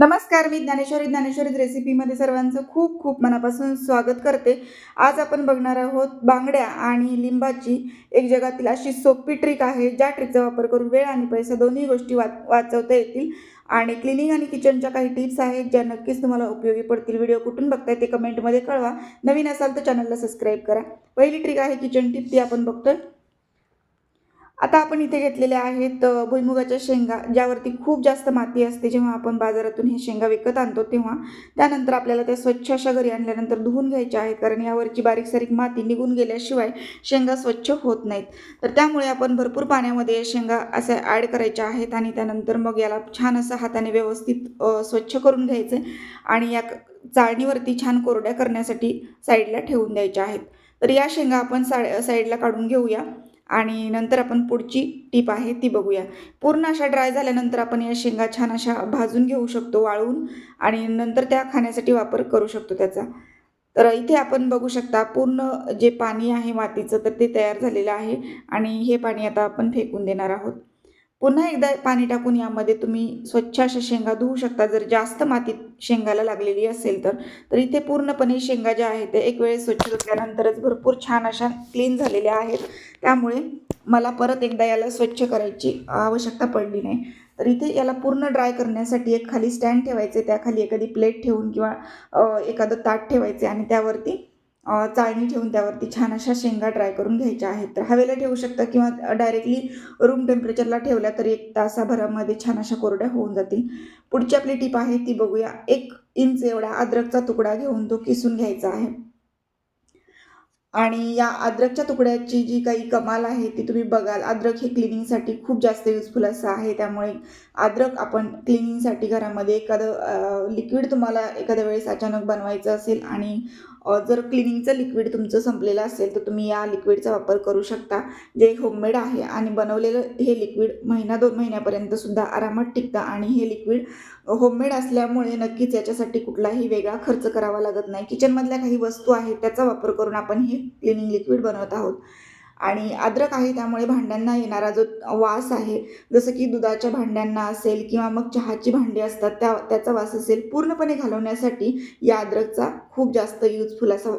नमस्कार मी ज्ञानेश्वरी. ज्ञानेश्वरी रेसिपीमध्ये सर्वांचं खूप खूप मनापासून स्वागत करते. आज आपण बघणार आहोत बांगड्या आणि लिंबाची. एक जगातील अशी सोपी ट्रिक आहे ज्या ट्रिकचा वापर करून वेळ आणि पैसा दोन्ही गोष्टी वा वाचवता येतील. आणि क्लिनिंग आणि किचनच्या काही टिप्स आहेत ज्या नक्कीच तुम्हाला उपयोगी पडतील. व्हिडिओ कुठून बघताय ते कमेंटमध्ये कळवा. नवीन असाल तर चॅनलला सबस्क्राईब करा. पहिली ट्रिक आहे किचन टिप ती आपण बघतोय. आता आपण इथे घेतलेल्या आहेत भुईमुगाच्या शेंगा ज्यावरती खूप जास्त माती असते जेव्हा आपण बाजारातून हे शेंगा विकत आणतो तेव्हा. त्यानंतर आपल्याला त्या स्वच्छ अशा घरी आणल्यानंतर धुवून घ्यायच्या आहेत कारण यावरची बारीक सारीक माती निघून गेल्याशिवाय शेंगा स्वच्छ होत नाहीत. तर त्यामुळे आपण भरपूर पाण्यामध्ये शेंगा असे ॲड करायच्या आहेत आणि त्यानंतर मग याला छान असं हाताने व्यवस्थित स्वच्छ करून घ्यायचं आहे आणि या चाळणीवरती छान कोरड्या करण्यासाठी साईडला ठेवून द्यायच्या आहेत. तर या शेंगा आपण सा साईडला काढून घेऊया. आणि नंतर आपण पुढची टीप आहे ती बघूया. पूर्ण अशा ड्राय झाल्यानंतर आपण या शेंगा छान अशा भाजून घेऊ शकतो वाळवून आणि नंतर त्या खाण्यासाठी वापर करू शकतो त्याचा. तर इथे आपण बघू शकता पूर्ण जे पाणी आहे मातीचं तर ते तयार झालेलं आहे आणि हे पाणी आता आपण फेकून देणार आहोत. पुन्हा एकदा पाणी टाकून यामध्ये तुम्ही स्वच्छ अशा शेंगा धुवू शकता. जर जास्त मातीत शेंगाला लागलेली असेल तर तर इथे पूर्णपणे शेंगा ज्या आहेत त्या एक वेळेस स्वच्छ धुतल्यानंतरच भरपूर छान अशा क्लीन झालेल्या आहेत. त्यामुळे मला परत एकदा याला स्वच्छ करायची आवश्यकता पडली नाही. तर इथे याला पूर्ण ड्राय करण्यासाठी एक खाली स्टँड ठेवायचे. त्याखाली एखादी प्लेट ठेवून किंवा एखादं ताट ठेवायचे आणि त्यावरती चाळणी ठेवून त्यावरती छान अशा शेंगा ड्राय करून घ्यायच्या आहेत. तर हवेला ठेवू शकता किंवा डायरेक्टली रूम टेम्परेचरला ठेवल्या तरी एक तासाभरामध्ये छान अशा कोरड्या होऊन जातील. पुढची आपली टीप आहे ती बघूया. एक इंच एवढा अद्रकचा तुकडा घेऊन तो किसून घ्यायचा आहे. आणि या अद्रकच्या तुकड्याची जी काही कमाल आहे ती तुम्ही बघाल. अद्रक हे क्लिनिंगसाठी खूप जास्त युजफुल असं आहे. त्यामुळे अद्रक आपण क्लिनिंगसाठी घरामध्ये एखादं लिक्विड तुम्हाला एखाद्या वेळेस अचानक बनवायचं असेल आणि जर क्लिनिंगचं लिक्विड तुमचं संपलेलं असेल तर तुम्ही या लिक्विडचा वापर करू शकता जे होममेड आहे. आणि बनवलेलं हे लिक्विड महिना दोन महिन्यापर्यंत सुद्धा आरामात टिकतं. आणि हे लिक्विड होममेड असल्यामुळे नक्कीच याच्यासाठी कुठलाही वेगळा खर्च करावा लागत नाही. किचनमधल्या काही वस्तू आहेत त्याचा वापर करून आपण हे क्लिनिंग लिक्विड बनवत आहोत. आणि अद्रक आहे त्यामुळे भांड्यांना येणारा जो वास आहे जसं की दुधाच्या भांड्यांना असेल किंवा मग चहाची भांडी असतात त्या त्याचा वास असेल पूर्णपणे घालवण्यासाठी या अद्रकचा खूप जास्त युजफुल असा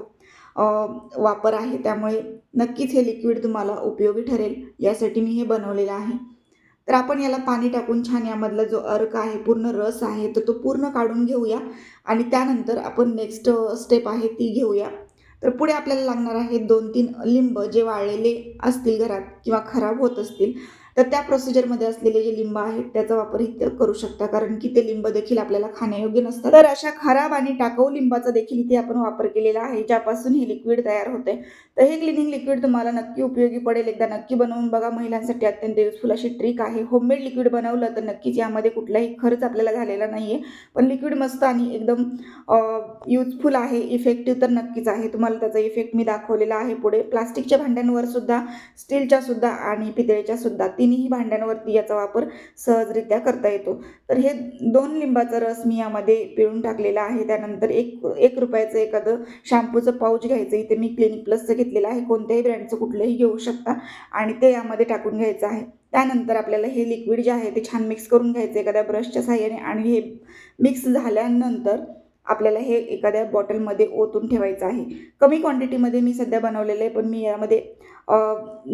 वापर आहे. त्यामुळे नक्कीच हे लिक्विड तुम्हाला उपयोगी ठरेल. यासाठी मी हे बनवलेलं आहे. तर आपण याला पाणी टाकून छान यामधला जो अर्क आहे पूर्ण रस आहे तर तो पूर्ण काढून घेऊया. आणि त्यानंतर आपण नेक्स्ट स्टेप आहे ती घेऊया. तर पुढे आपल्याला लागणार आहे दोन तीन लिंब जे वाळलेले असतील घरात किंवा खराब होत असतील. तर त्या प्रोसिजरमध्ये असलेले जे लिंब आहेत त्याचा वापर इथे करू शकता. कारण की ते लिंब देखील आपल्याला खाण्यायोग्य नसतात. तर अशा खराब आणि टाकाऊ लिंबाचा देखील इथे आपण वापर केलेला आहे ज्यापासून हे लिक्विड तयार होते. तर हे क्लिनिंग लिक्विड तुम्हाला नक्की उपयोगी पडेल. एकदा नक्की बनवून बघा. महिलांसाठी अत्यंत युजफुल अशी ट्रिक आहे. होममेड लिक्विड बनवलं तर नक्कीच यामध्ये कुठलाही खर्च आपल्याला झालेला नाही आहे पण लिक्विड मस्त आणि एकदम युजफुल आहे. इफेक्टिव्ह तर नक्कीच आहे. तुम्हाला त्याचा इफेक्ट मी दाखवलेला आहे पुढे. प्लास्टिकच्या भांड्यांवर सुद्धा स्टीलच्या सुद्धा आणि पितळेच्या सुद्धा. तिन्ही भांड्यांवरती याचा वापर सहजरित्या करता येतो. तर हे दोन लिंबाचा रस मी यामध्ये पिळून टाकलेला आहे. त्यानंतर एक एक रुपयाचं एखादं शॅम्पूचं पाऊच घ्यायचं. इथे मी क्लिनिक प्लसचं घेतलेलं आहे. कोणत्याही ब्रँडचं कुठलंही घेऊ शकता आणि ते यामध्ये टाकून घ्यायचं आहे. त्यानंतर आपल्याला हे लिक्विड जे आहे ते छान मिक्स करून घ्यायचं एखाद्या ब्रशच्या साह्याने आणि हे मिक्स झाल्यानंतर आपल्याला हे एखाद्या बॉटलमध्ये ओतून ठेवायचं आहे. कमी क्वांटिटीमध्ये मी सध्या बनवलेलं आहे पण मी यामध्ये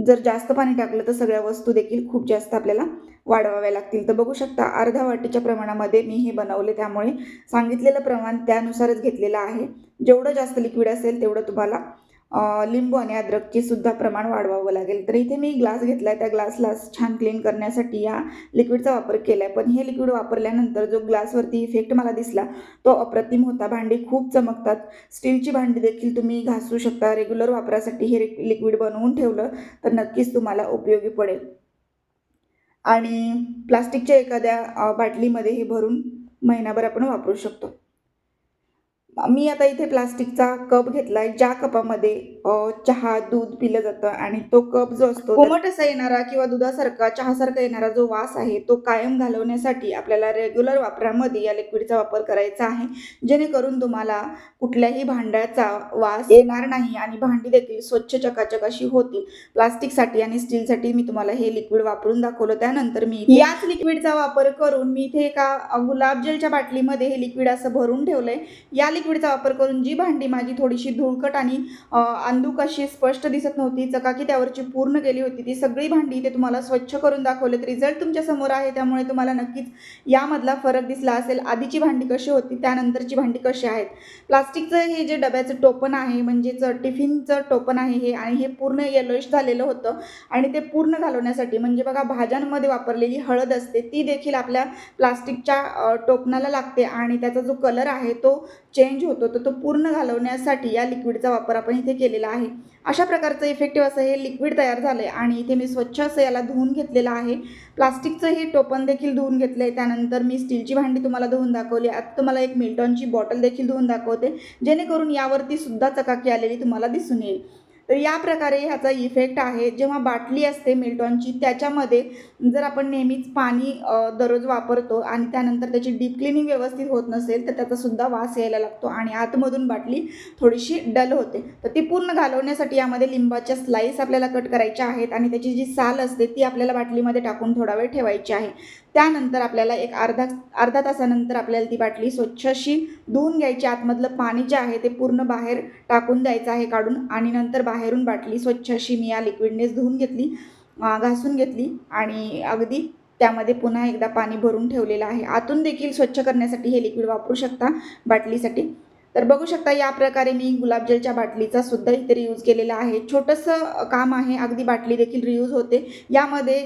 जर जास्त पाणी टाकलं तर सगळ्या वस्तू देखील खूप जास्त आपल्याला वाढवाव्या लागतील. तर बघू शकता अर्धा वाटीच्या प्रमाणामध्ये मी हे बनवले त्यामुळे सांगितलेलं प्रमाण त्यानुसारच घेतलेलं आहे. जेवढं जास्त लिक्विड असेल तेवढं तुम्हाला लिंबू आणि अद्रकचे सुद्धा प्रमाण वाढवावं लागेल. तर इथे मी ग्लास घेतला आहे त्या ग्लासला छान क्लीन करण्यासाठी या लिक्विडचा वापर केला आहे पण हे लिक्विड वापरल्यानंतर जो ग्लासवरती इफेक्ट मला दिसला तो अप्रतिम होता. भांडी खूप चमकतात. स्टीलची भांडी देखील तुम्ही घासू शकता. रेग्युलर वापरासाठी हे लिक्विड बनवून ठेवलं तर नक्कीच तुम्हाला उपयोगी पडेल. आणि प्लास्टिकच्या एखाद्या बाटलीमध्ये हे भरून महिनाभर आपण वापरू शकतो. मी आता इथे प्लास्टिकचा कप घेतला आहे ज्या कपामध्ये चहा दूध पिलं जातं आणि तो कप जो असतो कोमट असा येणारा किंवा दुधासारखा चहासारखा येणारा जो वास आहे तो कायम घालवण्यासाठी आपल्याला रेग्युलर वापरामध्ये या लिक्विडचा वापर करायचा आहे. जेणेकरून तुम्हाला कुठल्याही भांड्याचा वास येणार नाही आणि भांडी देखील स्वच्छ चकाचक अशी होतील. प्लास्टिकसाठी आणि स्टीलसाठी मी तुम्हाला हे लिक्विड वापरून दाखवलं. त्यानंतर मी याच लिक्विडचा वापर करून मी इथे एका गुलाबजलच्या बाटलीमध्ये हे लिक्विड असं भरून ठेवलंय. या लिक्विडचा वापर करून जी भांडी माझी थोडीशी धुळकट आणि अंदूक अशी स्पष्ट दिसत नव्हती चकाकी त्यावरची पूर्ण गेली होती ती सगळी भांडी ते तुम्हाला स्वच्छ करून दाखवलेत रिझल्ट तुमच्यासमोर आहे त्यामुळे तुम्हाला नक्कीच यामधला फरक दिसला असेल. आधीची भांडी कशी होती त्यानंतरची भांडी कशी आहेत? प्लास्टिकचं हे जे डब्याचं टोपण आहे म्हणजेच टिफिनचं टोपण आहे हे आणि हे पूर्ण येलोइश झालेलं होतं. आणि ते पूर्ण घालवण्यासाठी म्हणजे बघा भाज्यांमध्ये वापरलेली हळद असते ती देखील आपल्या प्लास्टिकच्या टोपनाला टोपणाला लागते. आणि त्याचा जो कलर आहे तो चेंज होतो तर तो पूर्ण घालवण्यासाठी या लिक्विडचा वापर आपण इथे केलेला आहे. अशा प्रकारचं इफेक्टिव्ह असं हे लिक्विड तयार झालं आहे आणि इथे मी स्वच्छ असं याला धुवून घेतलेलं आहे. प्लास्टिकचं हे टोपण देखील धुवून घेतलं आहे त्यानंतर मी स्टीलची भांडी तुम्हाला धुवून दाखवली. आता तुम्हाला एक मिल्टॉनची बॉटल देखील धुवून दाखवते. जेणेकरून यावरती सुद्धा चकाकी आलेली तुम्हाला दिसून येईल. तर या प्रकारे ह्याचा इफेक्ट आहे. जेव्हा बाटली असते मिल्टॉनची त्याच्यामध्ये जर आपण नेहमीच पाणी दररोज वापरतो आणि त्यानंतर त्याची डीप क्लिनिंग व्यवस्थित होत नसेल तर त्याचासुद्धा वास यायला लागतो आणि आतमधून बाटली थोडीशी डल होते. तर ती पूर्ण घालवण्यासाठी यामध्ये लिंबाच्या स्लाईस आपल्याला कट करायच्या आहेत आणि त्याची जी साल असते ती आपल्याला बाटलीमध्ये टाकून थोडा वेळ ठेवायची आहे. त्यानंतर आपल्याला एक अर्धा अर्धा तासानंतर आपल्याला ती बाटली स्वच्छ अशी धुवून घ्यायची. आतमधलं पाणी जे आहे ते पूर्ण बाहेर टाकून द्यायचं आहे काढून आणि नंतर बाहेरून बाटली स्वच्छ अशी मी या लिक्विडनेच धुवून घेतली घासून घेतली आणि अगदी त्यामध्ये पुन्हा एकदा पाणी भरून ठेवलेलं आहे. आतून देखील स्वच्छ करण्यासाठी हे लिक्विड वापरू शकता बाटलीसाठी. तर बघू शकता या प्रकारे मी गुलाबजलच्या बाटलीचा सुद्धा इथे रियूज केलेला आहे. छोटंसं काम आहे अगदी बाटली देखील रियूज होते. यामध्ये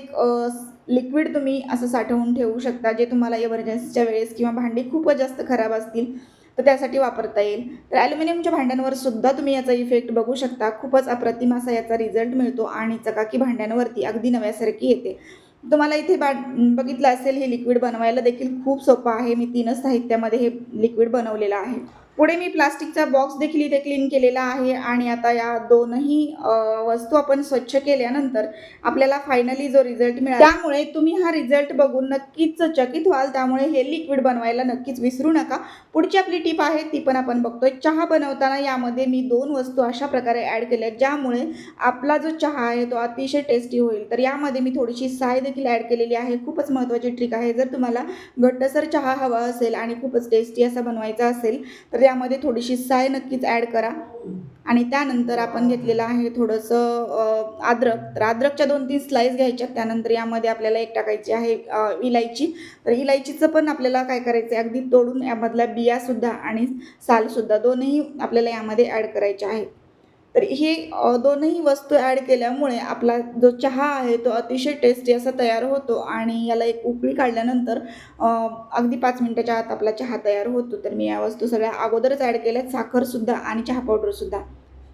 लिक्विड तुम्ही असं साठवून ठेवू शकता जे तुम्हाला इमर्जन्सीच्या वेळेस किंवा भांडी खूपच जास्त खराब असतील तर त्यासाठी वापरता येईल. तर ॲल्युमिनियमच्या भांड्यांवर सुद्धा तुम्ही याचा इफेक्ट बघू शकता. खूपच अप्रतिम असा याचा रिझल्ट मिळतो आणि चकाकी भांड्यांवरती अगदी नव्यासारखी येते. तुम्हाला इथे बा बघितलं असेल हे लिक्विड बनवायला देखील खूप सोपं आहे. मी तीनच साहित्यामध्ये हे लिक्विड बनवलेलं आहे. पुढे मी प्लास्टिकचा बॉक्स देखील इथे क्लीन केलेला आहे आणि आता या दोनही वस्तू आपण स्वच्छ केल्यानंतर आपल्याला फायनली जो रिझल्ट मिळाला. त्यामुळे तुम्ही हा रिझल्ट बघून नक्कीच चकित व्हाल. त्यामुळे हे लिक्विड बनवायला नक्कीच विसरू नका. पुढची आपली टीप आहे ती पण आपण बघतोय. चहा बनवताना यामध्ये मी दोन वस्तू अशा प्रकारे ॲड केल्या ज्यामुळे आपला जो चहा आहे तो अतिशय टेस्टी होईल. तर यामध्ये मी थोडीशी साय देखील ॲड केलेली आहे. खूपच महत्त्वाची ट्रिक आहे. जर तुम्हाला घट्टसर चहा हवा असेल आणि खूपच टेस्टी असा बनवायचा असेल तर यामध्ये थोडीशी साय नक्कीच ॲड करा. आणि त्यानंतर आपण घेतलेलं आहे थोडंसं अद्रक. तर अद्रकच्या दोन तीन स्लाईस घ्यायच्यात. त्यानंतर यामध्ये आपल्याला एक टाकायची आहे इलायची. तर इलायचीचं पण आपल्याला काय करायचं आहे अगदी तोडून यामधल्या बियासुद्धा आणि सालसुद्धा दोनही आपल्याला यामध्ये ॲड करायचे आहेत. तर ही दोनही वस्तू ॲड केल्यामुळे आपला जो चहा आहे तो अतिशय टेस्टी असा तयार होतो आणि याला एक उकळी काढल्यानंतर अगदी पाच मिनटाच्या आत आपला चहा तयार होतो. तर मी या वस्तू सगळ्या अगोदरच ॲड केल्यात. साखरसुद्धा आणि चहा पावडरसुद्धा.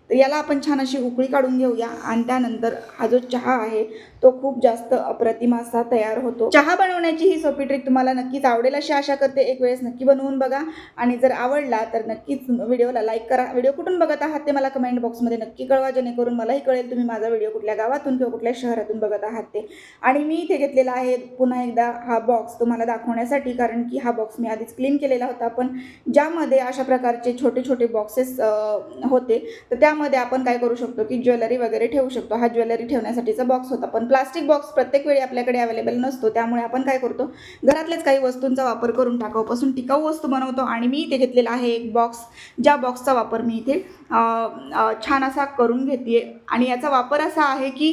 तर याला आपण छान अशी उकळी काढून घेऊया. आणि त्यानंतर हा जो चहा आहे तो खूप जास्त अप्रतिम असा तयार होतो. चहा बनवण्याची ही सोपी ट्रिक तुम्हाला नक्कीच आवडेल अशी आशा करते. एक वेळेस नक्की बनवून बघा. आणि जर आवडला तर नक्कीच व्हिडिओला लाईक करा. व्हिडिओ कुठून बघत आहात ते मला कमेंट बॉक्समध्ये नक्की कळवा. जेणेकरून मलाही कळेल तुम्ही माझा व्हिडिओ कुठल्या गावातून किंवा कुठल्या शहरातून बघत आहात ते. आणि मी इथे घेतलेला आहे पुन्हा एकदा हा बॉक्स तुम्हाला दाखवण्यासाठी कारण की हा बॉक्स मी आधीच क्लीन केलेला होता. पण ज्यामध्ये अशा प्रकारचे छोटे छोटे बॉक्सेस होते तर त्या त्यामध्ये आपण काय करू शकतो की ज्वेलरी वगैरे ठेवू शकतो. हा ज्वेलरी ठेवण्यासाठीचा बॉक्स होता. पण प्लास्टिक बॉक्स प्रत्येक वेळी आपल्याकडे अवेलेबल नसतो. त्यामुळे आपण काय करतो? घरातल्याच काही वस्तूंचा वापर करून टाकाऊपासून टिकाऊ वस्तू बनवतो आणि मी इथे घेतलेला आहे एक बॉक्स ज्या बॉक्सचा वापर मी इथे छान असा करून घेते आणि याचा वापर असा आहे की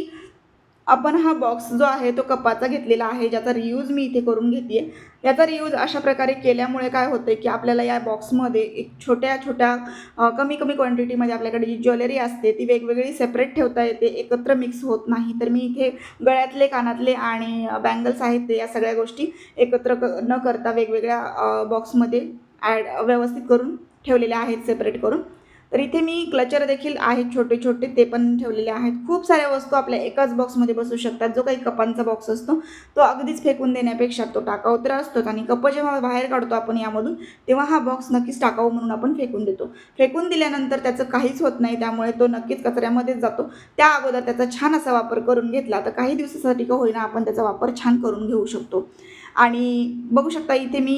आपण हा बॉक्स जो आहे तो कपाचा घेतलेला आहे ज्याचा रियूज मी इथे करून घेते याचा रियूज अशा प्रकारे केल्यामुळे काय होतं की आपल्याला या बॉक्समध्ये एक छोट्या छोट्या कमी कमी क्वांटिटीमध्ये आपल्याकडे जी ज्वेलरी असते ती वेगवेगळी सेपरेट ठेवता येते एकत्र मिक्स होत नाही. तर मी इथे गळ्यातले कानातले आणि बँगल्स आहेत ते या सगळ्या गोष्टी एकत्र क न करता वेगवेगळ्या बॉक्समध्ये ॲड व्यवस्थित करून ठेवलेल्या आहेत सेपरेट करून. तर इथे मी क्लचर देखील आहेत छोटे छोटे ते पण ठेवलेले आहेत. खूप साऱ्या वस्तू आपल्या एकाच बॉक्समध्ये बसू शकतात. जो काही कपांचा बॉक्स असतो तो अगदीच फेकून देण्यापेक्षा तो टाकाऊ तर असतोच आणि कप जेव्हा बाहेर काढतो आपण यामधून तेव्हा हा बॉक्स नक्कीच टाकाऊ म्हणून आपण फेकून देतो. फेकून दिल्यानंतर त्याचं काहीच होत नाही त्यामुळे तो नक्कीच कचऱ्यामध्येच जातो. त्या अगोदर त्याचा छान असा वापर करून घेतला तर काही दिवसासाठी का होईना आपण त्याचा वापर छान करून घेऊ शकतो. आणि बघू शकता इथे मी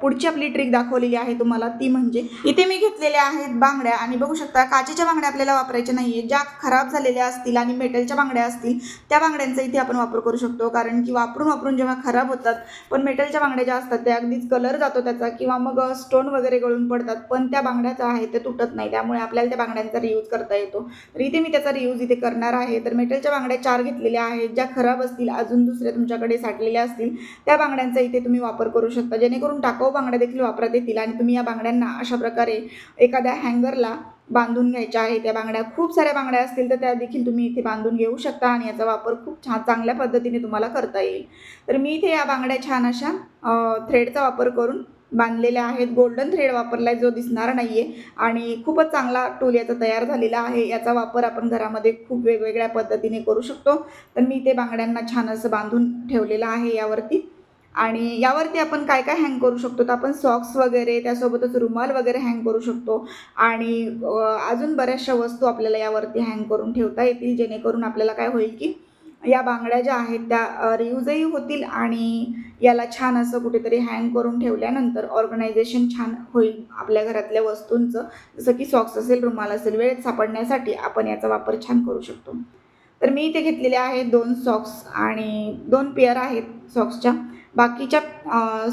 पुढची आपली ट्रिक दाखवलेली आहे तुम्हाला ती म्हणजे इथे मी घेतलेल्या आहेत बांगड्या आणि बघू शकता काचेच्या बांगड्या आपल्याला वापरायच्या नाही आहे ज्या खराब झालेल्या असतील आणि मेटलच्या बांगड्या असतील त्या बांगड्यांचा इथे आपण वापर करू शकतो. कारण की वापरून वापरून जेव्हा खराब होतात पण मेटलच्या बांगड्या ज्या असतात त्या अगदीच कलर जातो त्याचा किंवा मग स्टोन वगैरे गळून पडतात पण त्या बांगड्याचा आहे ते तुटत नाही. त्यामुळे आपल्याला त्या बांगड्यांचा रियूज करता येतो. तर इथे मी त्याचा रियूज इथे करणार आहे. तर मेटलच्या बांगड्या चार घेतलेल्या आहेत. ज्या खराब असतील अजून दुसऱ्या तुमच्याकडे साठलेल्या असतील त्या बांगड्यांचा इथे तुम्ही वापर करू शकता. जेणेकरून टाकाऊ बांगड्या देखील वापरात येतील आणि तुम्ही या बांगड्यांना अशा प्रकारे एखाद्या हँगरला बांधून घ्यायच्या आहे. त्या बांगड्या खूप साऱ्या बांगड्या असतील तर त्या देखील तुम्ही इथे बांधून घेऊ शकता आणि याचा वापर खूप छान चांगल्या पद्धतीने तुम्हाला करता येईल. तर मी इथे या बांगड्या छान अशा थ्रेडचा वापर करून बांधलेल्या आहेत. गोल्डन थ्रेड वापरला आहे जो दिसणार नाही आहे आणि खूपच चांगला टूल याचा तयार झालेला आहे. याचा वापर आपण घरामध्ये खूप वेगवेगळ्या पद्धतीने करू शकतो. तर मी ते बांगड्यांना छान असं बांधून ठेवलेलं आहे यावरती. आणि यावरती आपण काय काय हँग करू शकतो? तर आपण सॉक्स वगैरे त्यासोबतच रुमाल वगैरे हँग करू शकतो. आणि अजून बऱ्याचशा वस्तू आपल्याला यावरती हँग करून ठेवता येतील जेणेकरून आपल्याला काय होईल की या बांगड्या ज्या आहेत त्या रियूजही होतील आणि याला छान असं कुठेतरी हँग करून ठेवल्यानंतर ऑर्गनायझेशन छान होईल आपल्या घरातल्या वस्तूंचं. जसं की सॉक्स असेल रुमाल असेल वेळेत सापडण्यासाठी आपण याचा वापर छान करू शकतो. तर मी इथे घेतलेले आहेत दोन सॉक्स आणि दोन पेअर आहेत सॉक्सच्या बाकीच्या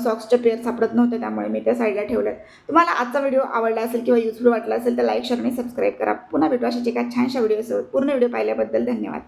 सॉक्सच्या पेअर सापडत नव्हत्या त्यामुळे मी त्या साईडला ठेवल्यात. तुम्हाला आजचा व्हिडिओ आवडला असेल किंवा युजफुल वाटला असेल तर लाईक शेअर आणि सबस्क्राईब करा. पुन्हा भेटू अशाच एका छानशा व्हिडिओसोबत पूर्ण व्हिडिओ पाहिल्याबद्दल धन्यवाद.